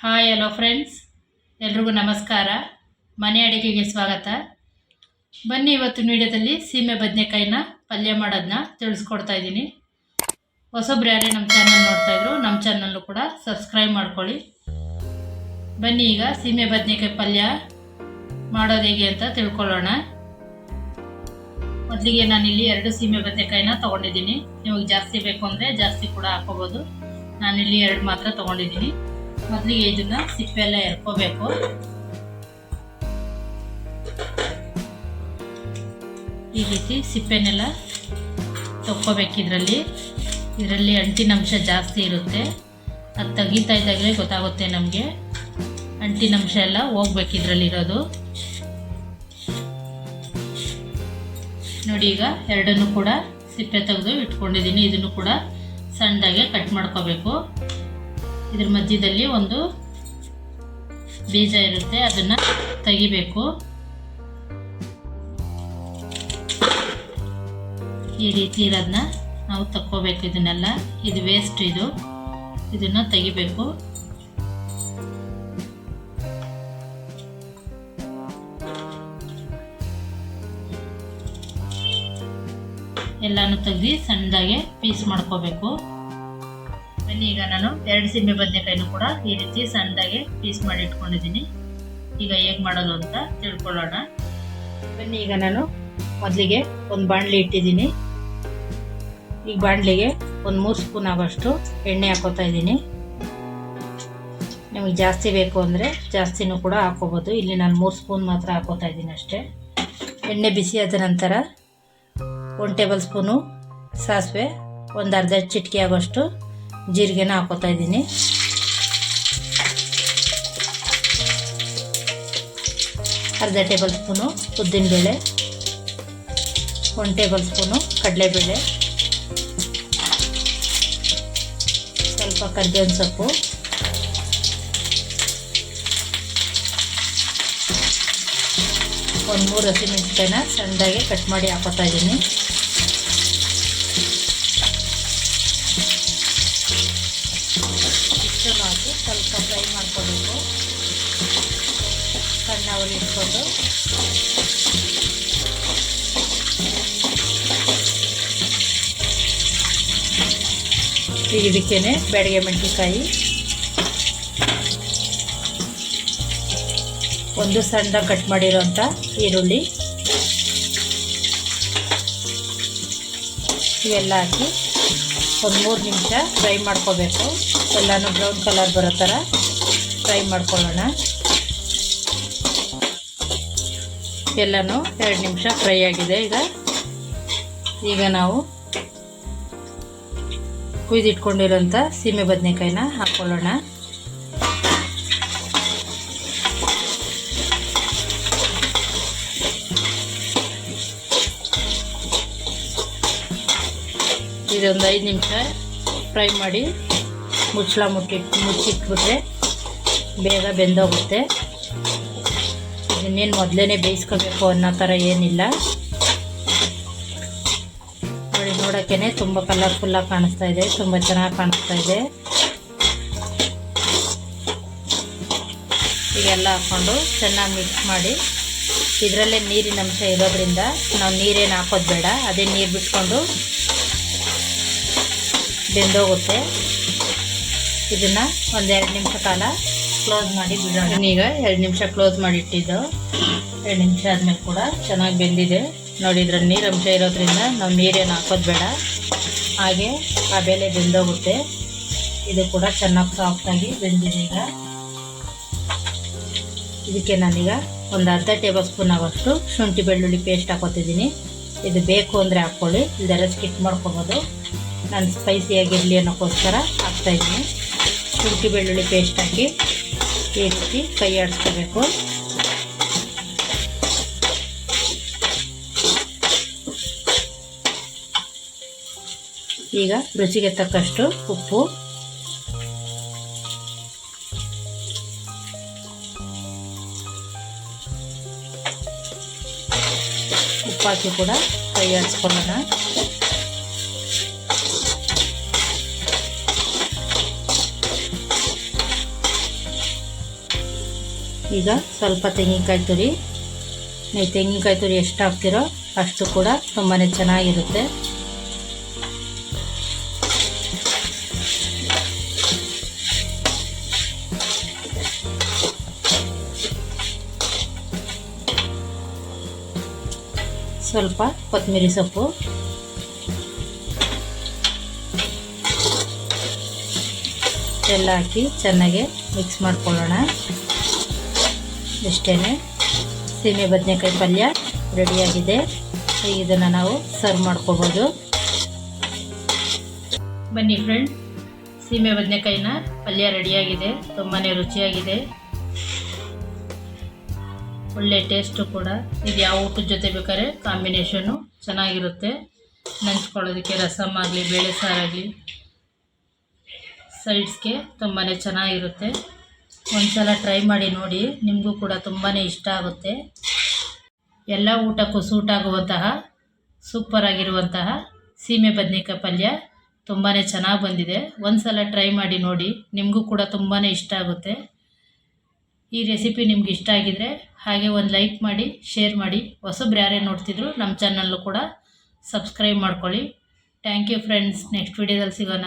Hi hello friends ಎಲ್ರಿಗೂ ನಮಸ್ಕಾರ. ಮನೆ ಅಡುಗೆಗೆ ಸ್ವಾಗತ. ಬನ್ನಿ ಇವತ್ತು ವಿಡಿಯೋದಲ್ಲಿ ಸೀಮೆ ಬದನೆಕಾಯಿನ ಪಲ್ಯ ಮಾಡೋದನ್ನ ತಿಳಿಸ್ಕೊಡ್ತಾ ಇದ್ದೀನಿ. ಹೊಸೊಬ್ರು ಯಾರೇ ನಮ್ಮ ಚಾನಲ್ ನೋಡ್ತಾಯಿದ್ರು ನಮ್ಮ ಚಾನಲ್ಲು ಕೂಡ ಸಬ್ಸ್ಕ್ರೈಬ್ ಮಾಡ್ಕೊಳ್ಳಿ. ಬನ್ನಿ ಈಗ ಸೀಮೆ ಬದನೆಕಾಯಿ ಪಲ್ಯ ಮಾಡೋದು ಹೇಗೆ ಅಂತ ತಿಳ್ಕೊಳ್ಳೋಣ. ಮೊದಲಿಗೆ ನಾನಿಲ್ಲಿ ಎರಡು ಸೀಮೆ ಬದನೆಕಾಯಿನ ತೊಗೊಂಡಿದ್ದೀನಿ. ನಿಮಗೆ ಜಾಸ್ತಿ ಬೇಕು ಅಂದರೆ ಜಾಸ್ತಿ ಕೂಡ ಹಾಕೋಬೋದು ನಾನಿಲ್ಲಿ ಎರಡು ಮಾತ್ರ ತೊಗೊಂಡಿದ್ದೀನಿ. ಮೊದಲಿಗೆ ಇದನ್ನ ಸಿಪ್ಪೆ ಎಲ್ಲ ಎರ್ಕೋಬೇಕು ಈ ರೀತಿ ಸಿಪ್ಪೆನೆಲ್ಲ ಇದರಲ್ಲಿ. ಇದರಲ್ಲಿ ಅಂಟಿನ ಅಂಶ ಜಾಸ್ತಿ ಇರುತ್ತೆ. ಅದು ತೆಗಿತಾ ಇದ್ದಾಗಲೇ ಗೊತ್ತಾಗುತ್ತೆ ನಮಗೆ. ಅಂಟಿನ ಅಂಶ ಎಲ್ಲ ಹೋಗ್ಬೇಕು ಇದರಲ್ಲಿರೋದು. ನೋಡಿ ಈಗ ಎರಡನ್ನು ಕೂಡ ಸಿಪ್ಪೆ ತೆಗೆದು ಇಟ್ಕೊಂಡಿದ್ದೀನಿ. ಇದನ್ನು ಕೂಡ ಸಣ್ಣದಾಗೆ ಕಟ್ ಮಾಡ್ಕೋಬೇಕು. ಇದ್ರ ಮಧ್ಯದಲ್ಲಿ ಒಂದು ಬೀಜ ಇರುತ್ತೆ, ಅದನ್ನ ತೆಗಿಬೇಕು. ಈ ರೀತಿ ಇರೋದನ್ನ ನಾವು ತಕ್ಕೋಬೇಕು ಇದನ್ನೆಲ್ಲ. ಇದು ವೇಸ್ಟ್ ಇದು. ಇದನ್ನ ತೆಗಿಬೇಕು. ಎಲ್ಲಾನು ತೆಗ್ದು ಸಣ್ಣದಾಗೆ ಪೀಸ್ ಮಾಡ್ಕೋಬೇಕು. ಬನ್ನಿ ಈಗ ನಾನು ಎರಡು ಸೀಮೆ ಬದನೆಕಾಯಿನೂ ಕೂಡ ಈ ರೀತಿ ಸಣ್ಣದಾಗಿ ಪೀಸ್ ಮಾಡಿ ಇಟ್ಕೊಂಡಿದ್ದೀನಿ. ಈಗ ಹೇಗೆ ಮಾಡೋದು ಅಂತ ತಿಳ್ಕೊಳ್ಳೋಣ. ಬನ್ನಿ, ಈಗ ನಾನು ಮೊದಲಿಗೆ ಒಂದು ಬಾಣಲಿ ಇಟ್ಟಿದ್ದೀನಿ. ಈಗ ಬಾಣಲಿಗೆ ಒಂದು ಮೂರು ಸ್ಪೂನ್ ಆಗೋಷ್ಟು ಎಣ್ಣೆ ಹಾಕೋತಾ ಇದ್ದೀನಿ. ನಿಮಗೆ ಜಾಸ್ತಿ ಬೇಕು ಅಂದರೆ ಜಾಸ್ತಿನೂ ಕೂಡ ಹಾಕೋಬೋದು. ಇಲ್ಲಿ ನಾನು ಮೂರು ಸ್ಪೂನ್ ಮಾತ್ರ ಹಾಕೋತಾ ಇದ್ದೀನಿ ಅಷ್ಟೇ. ಎಣ್ಣೆ ಬಿಸಿ ಆದ ನಂತರ ಒಂದು ಟೇಬಲ್ ಸ್ಪೂನು ಸಾಸಿವೆ, ಒಂದು ಅರ್ಧ ಚಿಟಿಕೆ ಆಗೋಷ್ಟು ಜೀರಿಗೆನ ಹಾಕೋತಾ ಇದ್ದೀನಿ. ಅರ್ಧ ಟೇಬಲ್ ಸ್ಪೂನು ಉದ್ದಿನಬೇಳೆ, ಒಂದು ಟೇಬಲ್ ಸ್ಪೂನು ಕಡಲೆಬೇಳೆ, ಸ್ವಲ್ಪ ಕರ್ಬೇವಿನ ಸೊಪ್ಪು, ಒಂದು ಮೂರು ಹಸಿಮೆಣಸಿಕಾಯಿನ ಸಣ್ಣದಾಗಿ ಕಟ್ ಮಾಡಿ ಹಾಕೋತಾ ಇದ್ದೀನಿ. ಸ್ವಲ್ಪ ಫ್ರೈ ಮಾಡ್ಕೋಬೇಕು. ಸಣ್ಣ ಉರಿ ಈಗ ಇದಕ್ಕೇ ಬೆಳಗ್ಗೆ ಒಂದು ಸಣ್ಣ ಕಟ್ ಮಾಡಿರೋಂಥ ಈರುಳ್ಳಿ. ಇವೆಲ್ಲ ಹಾಕಿ ಒಂದು ಮೂರು ನಿಮಿಷ ಫ್ರೈ ಮಾಡ್ಕೋಬೇಕು. ಎಲ್ಲನೂ ಬ್ರೌನ್ ಕಲರ್ ಬರೋ ಥರ ಫ್ರೈ ಮಾಡ್ಕೊಳ್ಳೋಣ. ಎಲ್ಲನೂ ಎರಡು ನಿಮಿಷ ಫ್ರೈ ಆಗಿದೆ ಈಗ. ಈಗ ನಾವು ಕುಯ್ದಿಟ್ಕೊಂಡಿರೋಂಥ ಸೀಮೆ ಬದನೆಕಾಯಿನ ಹಾಕ್ಕೊಳ್ಳೋಣ ಇದೊಂದು ಐದು ನಿಮಿಷ ಫ್ರೈ ಮಾಡಿ ಮುಚ್ಚಳ ಮುಟ್ಟಿಟ್ಟು ಮುಚ್ಚಿಟ್ಬಿಟ್ರೆ ಬೇಗ ಬೆಂದೋಗುತ್ತೆ. ಇನ್ನೇನು ಮೊದಲೇ ಬೇಯಿಸ್ಕೋಬೇಕು ಅನ್ನೋ ಥರ ಏನಿಲ್ಲ. ನೋಡಿ ನೋಡೋಕ್ಕೇ ತುಂಬ ಕಲರ್ಫುಲ್ಲಾಗಿ ಕಾಣಿಸ್ತಾ ಇದೆ, ತುಂಬ ಚೆನ್ನಾಗಿ ಕಾಣಿಸ್ತಾ ಇದೆ. ಇದೆಲ್ಲ ಹಾಕ್ಕೊಂಡು ಚೆನ್ನಾಗಿ ಮಿಕ್ಸ್ ಮಾಡಿ, ಇದರಲ್ಲೇ ನೀರಿನ ಅಂಶ ಇರೋದ್ರಿಂದ ನಾವು ನೀರೇನು ಹಾಕೋದು ಬೇಡ, ಅದೇ ನೀರು ಬಿಟ್ಕೊಂಡು ಬೆಂದೋಗುತ್ತೆ. ಇದನ್ನು ಒಂದೆರಡು ನಿಮಿಷ ಕಾಲ ಕ್ಲೋಸ್ ಮಾಡಿ ಬಿಡೋಣ. ಈಗ ಎರಡು ನಿಮಿಷ ಕ್ಲೋಸ್ ಮಾಡಿ ಇಟ್ಟಿದ್ದು. ಎರಡು ನಿಮಿಷ ಆದಮೇಲೆ ಕೂಡ ಚೆನ್ನಾಗಿ ಬೆಂದಿದೆ. ನೋಡಿ ಇದ್ರಲ್ಲಿ ನೀರು ಅಂಶ ಇರೋದ್ರಿಂದ ನಾವು ನೀರೇನು ಹಾಕೋದು ಬೇಡ. ಹಾಗೆ ಆ ಬೆಲೆ ಬೆಂದೋಗುತ್ತೆ. ಇದು ಕೂಡ ಚೆನ್ನಾಗಿ ಸಾಫ್ಟಾಗಿ ಬೆಂದಿದೆ ಈಗ. ಇದಕ್ಕೆ ನಾನೀಗ ಒಂದು ಅರ್ಧ ಟೇಬಲ್ ಸ್ಪೂನ್ ಆಗೋಷ್ಟು ಶುಂಠಿ ಬೆಳ್ಳುಳ್ಳಿ ಪೇಸ್ಟ್ ಹಾಕೋತಿದ್ದೀನಿ. ಇದು ಬೇಕು ಅಂದರೆ ಹಾಕ್ಕೊಳ್ಳಿ ಇಲ್ದೆಲ್ಲ ಸ್ಕಿಟ್ ಮಾಡ್ಕೊಬೋದು. ನಾನು ಸ್ಪೈಸಿಯಾಗಿರಲಿ ಅನ್ನೋಕ್ಕೋಸ್ಕರ ಹಾಕ್ತಾಯಿದ್ದೀನಿ ಶುಂಠಿ ಬೆಳ್ಳುಳ್ಳಿ ಪೇಸ್ಟ್ ಹಾಕಿ ಈ ಕೈ ಆಡಿಸ್ಕೋಬೇಕು ಈಗ ರುಚಿಗೆ ತಕ್ಕಷ್ಟು ಉಪ್ಪು. ಉಪ್ಪಾಕಿ ಕೂಡ ಕೈ ಆಡಿಸ್ಕೊಳ್ಳೋಣ ಈಗ ಸ್ವಲ್ಪ ತೆಂಗಿನಕಾಯಿ ತುರಿ. ನೀವು ತೆಂಗಿನಕಾಯಿ ತುರಿ ಎಷ್ಟು ಹಾಕ್ತಿರೋ ಅಷ್ಟು ಕೂಡ ತುಂಬಾ ಚೆನ್ನಾಗಿರುತ್ತೆ. ಸ್ವಲ್ಪ ಕೊತ್ತಂಬರಿ ಸೊಪ್ಪು. ಎಲ್ಲ ಹಾಕಿ ಚೆನ್ನಾಗಿ ಮಿಕ್ಸ್ ಮಾಡ್ಕೊಳ್ಳೋಣ. ಇಷ್ಟೇ ಸೀಮೆ ಬದನೆಕಾಯಿ ಪಲ್ಯ ರೆಡಿಯಾಗಿದೆ. ಇದನ್ನು ನಾವು ಸರ್ವ್ ಮಾಡ್ಕೋಬೋದು. ಬನ್ನಿ ಫ್ರೆಂಡ್ ಸೀಮೆ ಬದನೆಕಾಯಿನ ಪಲ್ಯ ರೆಡಿಯಾಗಿದೆ. ತುಂಬಾ ರುಚಿಯಾಗಿದೆ. ಒಳ್ಳೆ ಟೇಸ್ಟು ಕೂಡ. ಇದು ಯಾವ ಊಟದ ಜೊತೆ ಬೇಕಾದ್ರೆ ಕಾಂಬಿನೇಷನು ಚೆನ್ನಾಗಿರುತ್ತೆ. ನೆಂಚ್ಕೊಳ್ಳೋದಕ್ಕೆ ರಸಮ್ ಆಗಲಿ, ಬೇಳೆ ಸಾರಾಗಲಿ ಸೈಡ್ಸ್ಗೆ ತುಂಬಾ ಚೆನ್ನಾಗಿರುತ್ತೆ. ಒಂದ್ಸಲ ಟ್ರೈ ಮಾಡಿ ನೋಡಿ, ನಿಮಗೂ ಕೂಡ ತುಂಬಾ ಇಷ್ಟ ಆಗುತ್ತೆ. ಎಲ್ಲ ಊಟಕ್ಕೂ ಸೂಟ್ ಆಗುವಂತಹ ಸೂಪರ್ ಆಗಿರುವಂತಹ ಸೀಮೆ ಬದನೆಕಾಯಿ ಪಲ್ಯ ತುಂಬಾ ಚೆನ್ನಾಗಿ ಬಂದಿದೆ. ಒಂದ್ಸಲ ಟ್ರೈ ಮಾಡಿ ನೋಡಿ, ನಿಮಗೂ ಕೂಡ ತುಂಬಾ ಇಷ್ಟ ಆಗುತ್ತೆ. ಈ ರೆಸಿಪಿ ನಿಮ್ಗೆ ಇಷ್ಟ ಆಗಿದ್ರೆ ಹಾಗೆ ಒಂದು ಲೈಕ್ ಮಾಡಿ ಶೇರ್ ಮಾಡಿ. ಹೊಸಬ್ರು ಯಾರೇ ನೋಡ್ತಿದ್ರು ನಮ್ಮ ಚಾನಲ್ಲು ಕೂಡ ಸಬ್ಸ್ಕ್ರೈಬ್ ಮಾಡ್ಕೊಳ್ಳಿ. ಥ್ಯಾಂಕ್ ಯು ಫ್ರೆಂಡ್ಸ್ ನೆಕ್ಸ್ಟ್ ವಿಡಿಯೋದಲ್ಲಿ ಸಿಗೋಣ.